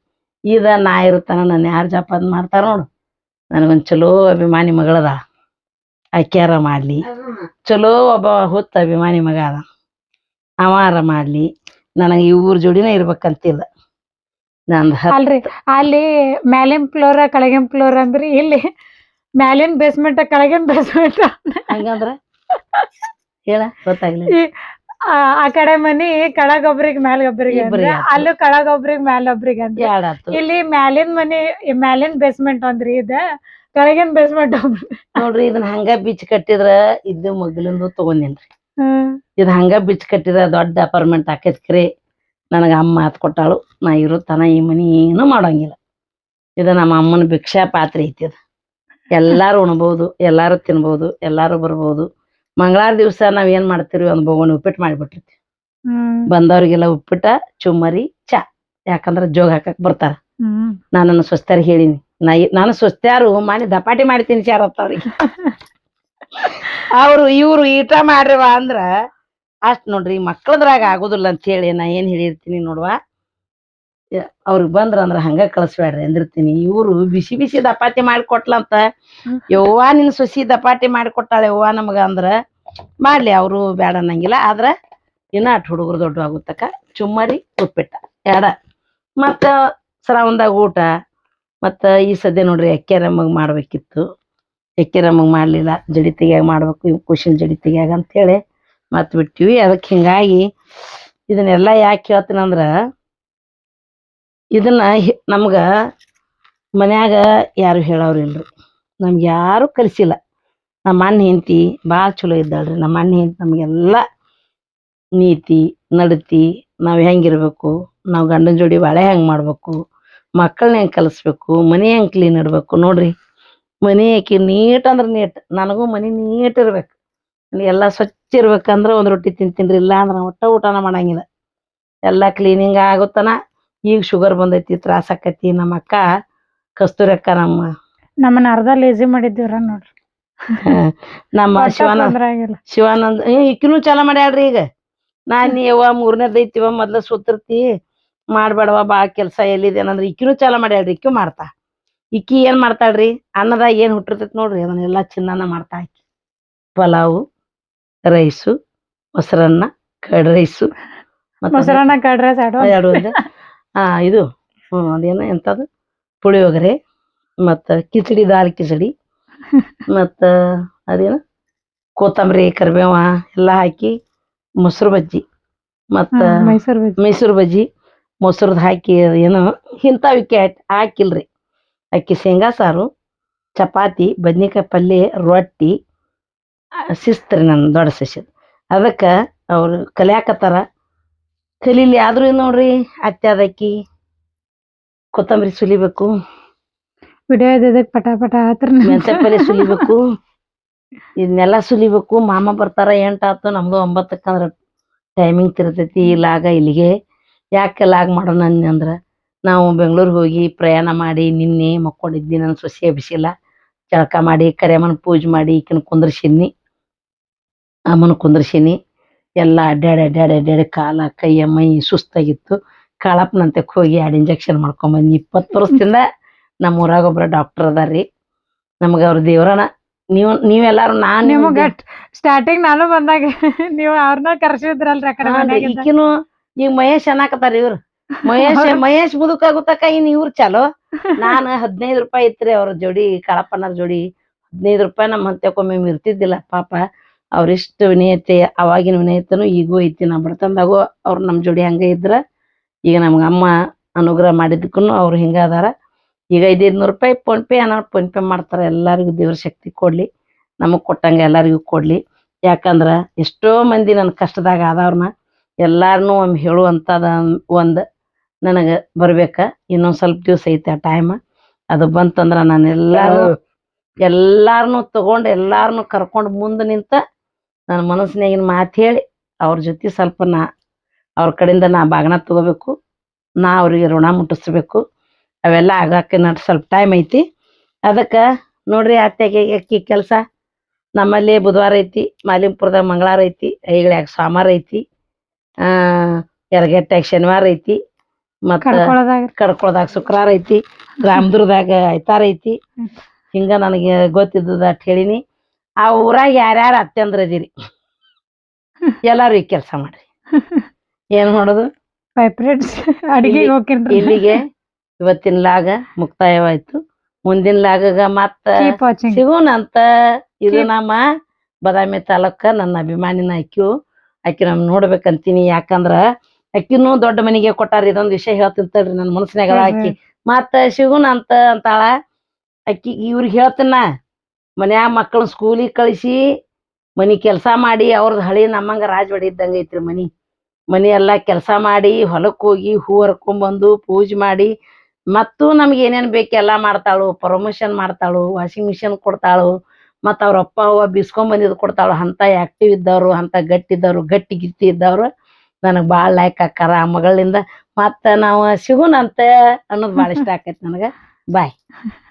ಇದ ನಾ ಇರುತ್ತಾನ ನಾನು ಯಾರು ಜಪಾನ್ ಮಾಡ್ತಾರ ನೋಡು. ನನಗೊಂದ್ ಚಲೋ ಅಭಿಮಾನಿ ಮಗಳದ. ಅಕ್ಯಾರ ಮಾಡ್ಲಿ. ಚಲೋ ಒಬ್ಬ ಹೊತ್ತ ಅಭಿಮಾನಿ ಮಗ ಅದ. ಅವಾರ ಮಾಡ್ಲಿ. ನನಗೆ ಇವ್ರ ಜೋಡಿನ ಇರ್ಬೇಕಂತಿಲ್ಲ. ನಂದು ಅಲ್ರಿ ಅಲ್ಲಿ ಮ್ಯಾಲಿನ ಫ್ಲೋರ ಕೆಳಗಿನ ಫ್ಲೋರ್ ಅಂದ್ರಿ ಇಲ್ಲಿ ಮ್ಯಾಲಿನ ಬೇಸ್ಮೆಂಟ್ ಕೆಳಗಿನ ಬೇಸ್ಮೆಂಟ್ ಹಂಗಂದ್ರ? ಹೇಳ ಗೊತ್ತಾಗ್ಲಿ ಆ ಕಡೆ ಮನಿ ಕೆಳಗೊಬ್ರಿಗೆ ಮ್ಯಾಲ ಒಬ್ರಿಗೆ ಇಬ್ರಿಗೆ ಅಂದ್ರೆ ಆತು. ಅಲ್ಲೂ ಕೆಳಗ್ ಒಬ್ರಿಗೆ ಮ್ಯಾಲ ಒಬ್ರಿಗೆ ಅಂದ್ರೆ ಇಲ್ಲಿ ಮ್ಯಾಲಿನ ಮನಿ ಮ್ಯಾಲಿನ ಬೇಸ್ಮೆಂಟ್ ಅಂದ್ರಿ ಇದ. ಕೆಳಗಿನ ಬೇಸ್ಮೆಂಟ್ ನೋಡ್ರಿ ಇದನ್ನ ಹಂಗ ಬಿಚ್ ಕಟ್ಟಿದ್ರ ಇದು ಮಗ್ಲಿಂದು ತಗೊಂಡೇನ್ರಿ. ಇದ್ ಹಂಗ ಬಿಚ್ ಕಟ್ಟಿದ್ರ ದೊಡ್ಡ ಅಪಾರ್ಟ್ಮೆಂಟ್ ಆಕೈತಿ ನನಗ ಅಮ್ಮ ಹತ್ ಕೊಟ್ಟಾಳು. ನಾ ಇರೋ ತನ ಈ ಮನಿ ಏನು ಮಾಡಂಗಿಲ್ಲ. ಇದ ನಮ್ಮ ಅಮ್ಮನ ಭಿಕ್ಷಾ ಪಾತ್ರೆ ಐತಿ ಅದ. ಎಲ್ಲಾರು ಉಣ್ಬಹುದು ಎಲ್ಲಾರು ತಿನ್ಬಹುದು ಎಲ್ಲಾರು ಬರ್ಬಹುದು ಮಂಗಳಾರ ದಿವಸ ನಾವ್ ಏನ್ ಮಾಡ್ತೀವಿ ಒಂದ್ ಬೋಗಣಿ ಉಪ್ಪಿಟ್ಟು ಮಾಡಿಬಿಟ್ಟಿರ್ತೀವಿ. ಬಂದವ್ರಿಗೆಲ್ಲ ಉಪ್ಪಿಟ್ಟ ಚುಮ್ಮರಿ ಚಾ. ಯಾಕಂದ್ರ ಜೋಗ್ ಹಾಕಕ್ ಬರ್ತಾರ. ನಾನು ಸ್ವಸ್ಥರಿಗೆ ಹೇಳಿನಿ. ನಾನು ಸುಸ್ತಾರು ಮನೆ ದಪಾಟಿ ಮಾಡ್ತೀನಿ ಚಾರ ಅವ್ರಿಗೆ. ಅವ್ರು ಇವ್ರು ಈಟ ಮಾಡ್ರವ ಅಂದ್ರ ಅಷ್ಟ್ ನೋಡ್ರಿ, ಮಕ್ಳದ್ರಾಗ ಆಗುದಿಲ್ಲ ಅಂತ ಹೇಳಿ ನಾ ಏನ್ ಹೇಳಿರ್ತೀನಿ ನೋಡುವ. ಅವ್ರಿಗೆ ಬಂದ್ರ ಅಂದ್ರ ಹಂಗ ಕಳಿಸ್ಬೇಡ್ರಿ ಅಂದಿರ್ತೀನಿ. ಇವ್ರು ಬಿಸಿ ಬಿಸಿ ದಪಾಟಿ ಮಾಡಿ ಕೊಟ್ಲಂತ ಯವ್ವ ನಿನ್ ಸೊಸಿ ದಪಾಟಿ ಮಾಡಿಕೊಟ್ಟಾಳೆ ಯವ್ವ ನಮಗ ಅಂದ್ರ ಮಾಡ್ಲಿ, ಅವರು ಬೇಡ ಅನ್ನಂಗಿಲ್ಲ. ಆದ್ರ ಇನ್ನ ಅಟ್ ಹುಡುಗರು ದೊಡ್ಡ ಆಗುತ್ತಕ ಚುಮ್ಮರಿ, ಉಪ್ಪಿಟ್ಟ, ಎಡ. ಮತ್ತ ಶ್ರಾವಣದಾಗ ಊಟ. ಮತ್ತ ಈ ಸದ್ಯ ನೋಡ್ರಿ ಎಕ್ಕೆರಮ್ಮಗ್ ಮಾಡ್ಬೇಕಿತ್ತು. ಎಕ್ಕೆರಮ್ಮಗ್ ಮಾಡಲಿಲ್ಲ ಜಡಿ ತೆಗಿಯಾಗ ಮಾಡ್ಬೇಕು ಇವ್ ಕುಶಿನ ಜಡಿ ತೆಗಿಯಾಗ ಅಂತೇಳಿ ಮತ್ ಬಿಟ್ಟಿವಿ ಅದಕ್ಕೆ ಹಿಂಗಾಗಿ ಇದನ್ನೆಲ್ಲ ಯಾಕೆ ಹೇಳ್ತೀನಂದ್ರ ಇದನ್ನ ನಮ್ಗೆ ನಮ್ಗ ಮನ್ಯಾಗ ಯಾರು ಹೇಳೋರಿಲ್ರಿ ನಮ್ಗೆ ಯಾರು ಕಲಿಸಿಲ್ಲ. ನಮ್ಮ ಅಣ್ಣ ಹೆಂಡತಿ ಭಾಳ ಚಲೋ ಇದ್ದಾಳ್ರಿ. ನಮ್ಮ ಅಣ್ಣ ಹೆಂಡತಿ ನಮಗೆಲ್ಲ ನೀತಿ, ನಡತಿ, ನಾವು ಹೆಂಗಿರ್ಬೇಕು, ನಾವು ಗಂಡನ ಜೋಡಿ ಬಾಳೆ ಹೆಂಗೆ ಮಾಡ್ಬೇಕು ಮಕ್ಕಳನ್ನ ಹೆಂಗ್ ಕಲಿಸ್ಬೇಕು ಮನೆ ಹೆಂಗ್ ಕ್ಲೀನ್ ಇಡ್ಬೇಕು ನೋಡ್ರಿ. ಮನೆ ಆಕಿ ನೀಟ್ ಅಂದ್ರೆ ನೀಟ್ ನನಗೂ ಮನೆ ನೀಟ್ ಇರ್ಬೇಕು. ಎಲ್ಲ ಸ್ವಚ್ಛ ಇರ್ಬೇಕಂದ್ರೆ ಒಂದ್ ರೊಟ್ಟಿ ತಿಂತೀನಿ ಇಲ್ಲ ಅಂದ್ರೆ ಒಟ್ಟ ಊಟನ ಮಾಡಂಗಿಲ್ಲ. ಎಲ್ಲ ಕ್ಲೀನಿಂಗ್ ಆಗುತ್ತನ ಈಗ ಶುಗರ್ ಬಂದೈತಿ ತ್ರಾಸ ಆಕತಿ ನಮ್ಮ ಅಕ್ಕ ಕಸ್ತೂರಿ ಅಕ್ಕ ನಮ್ಮ ನಮ್ಮನ್ನ ಅರ್ಧ ಲೇಜಿ ಮಾಡಿದ್ದೀವ್ರ ನೋಡ್ರಿ. ನಮ್ಮ ಶಿವಾನಂದ ಶಿವಾನಂದ ಈಕಿನೂ ಚಾಲ ಮಾಡ್ಯಾಳ್ರಿ ಈಗ. ನಾನ್ ಯವ್ವ ಮೂರನೇದ್ ಐತಿವ ಮೊದ್ಲ ಸುತ್ತಿರ್ತಿ ಮಾಡ್ಬೇಡವ ಬಾಳ ಕೆಲ್ಸ ಎಲ್ಲಿದೇನಂದ್ರ ಈಕಿನೂ ಚಾಲ ಮಾಡ್ಯಾಳ್ರಿ ಇಕ್ಕು ಮಾಡ್ತಾ. ಇಕ್ಕಿ ಏನ್ ಮಾಡ್ತಾಳ್ರಿ? ಅನ್ನದಾಗ ಏನ್ ಹುಟ್ಟಿರ್ತೈತಿ ನೋಡ್ರಿ ಅದನ್ನೆಲ್ಲ ಚಿನ್ನಾನ ಮಾಡ್ತಾ ಇಕ್ಕಿ. ಪಲಾವು ರೈಸು ಮೊಸರನ್ನ ಕಡ್ ರೈಸು ಮೊಸರನ್ನ ಕಡ್ ರೈಸ್ ಎರಡು ಒಂದೇ. ಇದು ಹ್ಮ್ ಅದೇನ ಎಂತದು? ಪುಳಿಯೋಗರೆ ಮತ್ತ ಕಿಚಡಿ ದಾಲ್ ಕಿಚಡಿ ಮತ್ತ ಅದೇನ? ಕೊತ್ತಂಬರಿ ಕರಿಬೇವ ಎಲ್ಲಾ ಹಾಕಿ ಮೊಸರು ಬಜ್ಜಿ ಮತ್ತ ಮೈಸೂರು ಬಜ್ಜಿ. ಮೈಸೂರು ಬಜ್ಜಿ. ಮೊಸರ್ದು ಹಾಕಿ ಏನೋ ಇಂಥವಕ್ಕೆ ಹಾಕಿಲ್ರಿ. ಅಕ್ಕಿ ಶೇಂಗಾ ಸಾರು ಚಪಾತಿ ಬದ್ನಿಕಾಯಿ ಪಲ್ಯ ರೊಟ್ಟಿ ಸಿಸ್ತ್ರಿ ನನ್ನ ದೊಡ್ಡ ಸಸ್ಯದ ಅದಕ್ಕೆ ಅವರು ಕಲಿಯಾಕತ್ತಾರ. ಕಲೀಲಿ ಆದ್ರೂ ನೋಡ್ರಿ ಅತ್ತೆ ಅದಕ್ಕಿ ಕೊತ್ತಂಬರಿ ಸುಲಿಬೇಕು. ವಿಡಿಯೋ ಪಟ ಪಟ ಆತ್ರ ಮೆಂತ್ಯ ಪಲ್ಯ ಸುಲಿಬೇಕು. ಇದನ್ನೆಲ್ಲ ಸುಲಿಬೇಕು. ಮಾಮ ಬರ್ತಾರ ಎಂಟಾತು ನಮ್ದು ಒಂಬತ್ತಕ್ಕಂದ್ರ ಟೈಮಿಂಗ್ ತಿರ್ತೈತಿ. ಇಲ್ಲಾಗ ಇಲ್ಲಿಗೆ ಯಾಕೆ ಲಾಗ್ ಮಾಡೋಣ ಅಂದ್ರ? ನಾವು ಬೆಂಗ್ಳೂರಿಗೆ ಹೋಗಿ ಪ್ರಯಾಣ ಮಾಡಿ ನಿನ್ನೆ ಮಕ್ಕೊಂಡಿದ್ದೀನಿ ನನ್ನ ಸೊಸೆ ಬಿಸಿಲ್ಲ ಜಳಕ ಮಾಡಿ ಕರಿಯಮ್ಮನ ಪೂಜೆ ಮಾಡಿ ಈಕಿನ ಕುಂದ್ರಸಿನಿ ಅಮ್ಮನ ಕುಂದ್ರಸಿನಿ. ಎಲ್ಲ ಅಡ್ಡಾಡಿ ಅಡ್ಡಾಡಿ ಅಡ್ಡಾಡಿ ಕಾಲ ಕೈಯ ಮೈ ಸುಸ್ತಾಗಿತ್ತು. ಕಾಳಪ್ಪನಂತೆ ಹೋಗಿ ಎರಡು ಇಂಜೆಕ್ಷನ್ ಮಾಡ್ಕೊಂಬಂದು ಇಪ್ಪತ್ತು ವರ್ಷದಿಂದ ನಮ್ಮ ಊರಾಗ ಒಬ್ರ ಡಾಕ್ಟರ್ ಅದಾರ್ರಿ. ನಮ್ಗ ಅವ್ರ ದೇವ್ರನ. ನೀವು ನೀವೆಲ್ಲಾರು ನಾನು ನಿಮಗೆ ಸ್ಟಾರ್ಟಿಂಗ್ ನಾನು ಬಂದಾಗ ನೀವು ಅವ್ರನ್ನ ಕರ್ಸಿದ್ರಲ್ರಿ. ಈಕಿನು ಈಗ ಮಹೇಶ್ ಅನ್ನಾಕತ್ತಾರ ಇವ್ರು. ಮಹೇಶ್ ಮಹೇಶ್ ಮುದುಕಾಗುತ್ತಕ ಇನ್ ಇವ್ರು ಚಲೋ. ನಾನ್ ಹದಿನೈದು ರೂಪಾಯಿ ಇತ್ರಿ ಅವ್ರ ಜೋಡಿ ಕಾಳಪ್ಪನವ್ರ ಜೋಡಿ. ಹದಿನೈದು ರೂಪಾಯಿ ನಮ್ಮ ಹಂತಕ್ಕೊಮ್ಮೆ ಇರ್ತಿದ್ದಿಲ್ಲ ಪಾಪ. ಅವ್ರಿಷ್ಟು ವಿನಯತೆ ಅವಾಗಿನ ವಿನಯತನು ಈಗೂ ಐತಿ. ನಮ್ಮ ಬಡತನದಾಗೂ ಅವ್ರು ನಮ್ ಜೋಡಿ ಹಂಗ ಇದ್ರ. ಈಗ ನಮ್ಗ ಅಮ್ಮ ಅನುಗ್ರಹ ಮಾಡಿದ್ದಕ್ಕೂ ಅವ್ರು ಹಿಂಗ ಅದಾರ. ಈಗ ಐದೈದು ರೂಪಾಯಿ ಫೋನ್ ಪೇ ಅನ್ನೋ ಫೋನ್ ಪೇ ಮಾಡ್ತಾರ. ಎಲ್ಲಾರಿಗೂ ದೇವ್ರ ಶಕ್ತಿ ಕೊಡ್ಲಿ. ನಮಗ್ ಕೊಟ್ಟಂಗ ಎಲ್ಲರಿಗೂ ಕೊಡ್ಲಿ. ಯಾಕಂದ್ರ ಎಷ್ಟೋ ಮಂದಿ ನನ್ನ ಕಷ್ಟದಾಗ ಆದವ್ರನ್ನ ಎಲ್ಲಾರನು ಒಮ್ಮೆ ಹೇಳುವಂತದ ಒಂದು ನನಗೆ ಬರ್ಬೇಕ. ಇನ್ನೊಂದ್ ಸ್ವಲ್ಪ ದಿವಸ ಐತೆ ಆ ಟೈಮ್ ಅದು ಬಂತಂದ್ರ ನಾನು ಎಲ್ಲಾರು ಎಲ್ಲಾರನು ತಗೊಂಡು ಎಲ್ಲಾರನು ಕರ್ಕೊಂಡು ಮುಂದೆ ನಿಂತ ನನ್ನ ಮನಸ್ಸಿನಾಗಿನ ಮಾತು ಹೇಳಿ ಅವ್ರ ಜೊತೆ ಸ್ವಲ್ಪ ನಾ ಅವ್ರ ಕಡೆಯಿಂದ ನಾ ಬಾಗಣ ತಗೋಬೇಕು. ನಾ ಅವರಿಗೆ ಋಣ ಮುಟ್ಟಿಸ್ಬೇಕು. ಅವೆಲ್ಲ ಆಗಾಕ ನಟ್ ಸ್ವಲ್ಪ ಟೈಮ್ ಐತಿ. ಅದಕ್ಕ ನೋಡ್ರಿ ಅತ್ತೆಗೆ ಅಕ್ಕಿ ಕೆಲಸ ನಮ್ಮಲ್ಲಿ ಬುಧವಾರ ಐತಿ ಮಾಲಿಂಪುರದಾಗ ಮಂಗಳವಾರ ಐತಿ ಐಗಳ್ಯಾಗ ಸೋಮವಾರ ಐತಿ. ಆ ಯರಗೆಟ್ಟಾಗ ಶನಿವಾರ ಐತಿ ಮತ್ತ ಕಡ್ಕೊಳದಾಗ ಕಡ್ಕೊಳ್ದಾಗ ಶುಕ್ರವಾರ ಐತಿ ರಾಮದುರ್ದಾಗ ಐತಾರ ಐತಿ. ಹಿಂಗ ನನಗೆ ಗೊತ್ತಿದ್ದದ ಅಟ್ ಹೇಳಿನಿ. ಆ ಊರಾಗ ಯಾರ್ಯಾರ ಅತ್ಯಂದ್ರ ಇದೀರಿ? ಎಲ್ಲಾರು ಈ ಕೆಲಸ ಮಾಡ್ರಿ. ಏನ್ ಮಾಡೋದು? ಇಲ್ಲಿಗೆ ಇವತ್ತಿನ ಲಾಗ ಮುಕ್ತಾಯವಾಯ್ತು. ಮುಂದಿನ ಲಾಗಗ ಮತ್ತ ಸಿಗೋಣ ಅಂತ ಇದು ನಮ್ಮ ಬದಾಮಿ ತಾಲೂಕ ನನ್ನ ಅಭಿಮಾನಿನ ಆಕ್ಯು ಆಕಿ ನಮ್ ನೋಡ್ಬೇಕಂತೀನಿ, ಯಾಕಂದ್ರ ಅಕ್ಕಿನೂ ದೊಡ್ಡ ಮನೆಗೆ ಕೊಟ್ಟಾರ, ಇದೊಂದ್ ವಿಷಯ ಹೇಳ್ತೀನಿ ತಡ್ರಿ ನನ್ನ ಮನಸ್ಸಿನಾಗ ಆಕಿ. ಮತ್ತ ಶಿಗುನ ಅಂತ ಅಂತಾಳ ಅಕ್ಕಿ ಇವ್ರಿಗೆ ಹೇಳ್ತೀನ, ಮನ್ಯಾಗ ಮಕ್ಕಳನ್ನ ಸ್ಕೂಲಿಗೆ ಕಳಿಸಿ, ಮನಿ ಕೆಲಸ ಮಾಡಿ ಅವ್ರದ್ದು ಹಳಿ ನಮ್ಮಂಗ ರಾಜವಡಿ ಇದ್ದಂಗ ಐತ್ರಿ ಮನಿ. ಮನಿ ಎಲ್ಲಾ ಕೆಲಸ ಮಾಡಿ ಹೊಲಕ್ಕೆ ಹೋಗಿ, ಹೂ ಹರ್ಕೊಂಬಂದು ಪೂಜೆ ಮಾಡಿ, ಮತ್ತು ನಮ್ಗೆ ಏನೇನ್ ಬೇಕು ಎಲ್ಲಾ ಮಾಡ್ತಾಳು ಪ್ರಮೋಷನ್ ಮಾಡ್ತಾಳು ವಾಷಿಂಗ್ ಮಿಷನ್ ಕೊಡ್ತಾಳು ಮತ್ತ ಅವ್ರ ಅಪ್ಪ ಅವ್ವ ಬಿಸ್ಕೊಂಡ್ ಬಂದಿದ್ ಕೊಡ್ತಾಳ. ಅಂತ ಆಕ್ಟಿವ್ ಇದ್ದವ್ರು, ಅಂತ ಗಟ್ಟಿ ಇದ್ದವ್ರು ಗಟ್ಟಿ ಗಿಟ್ಟಿ ಇದ್ದವ್ರು. ನನಗ್ ಬಾಳ ಲೈಕ್ ಆಕಾರ ಆ ಮಗಳಿಂದ. ಮತ್ತ ನಾವು ಸಿಗುನಂತೆ ಅನ್ನೋದು ಬಾಳ ಇಷ್ಟ ಆಕೈತಿ ನನಗ. ಬಾಯ್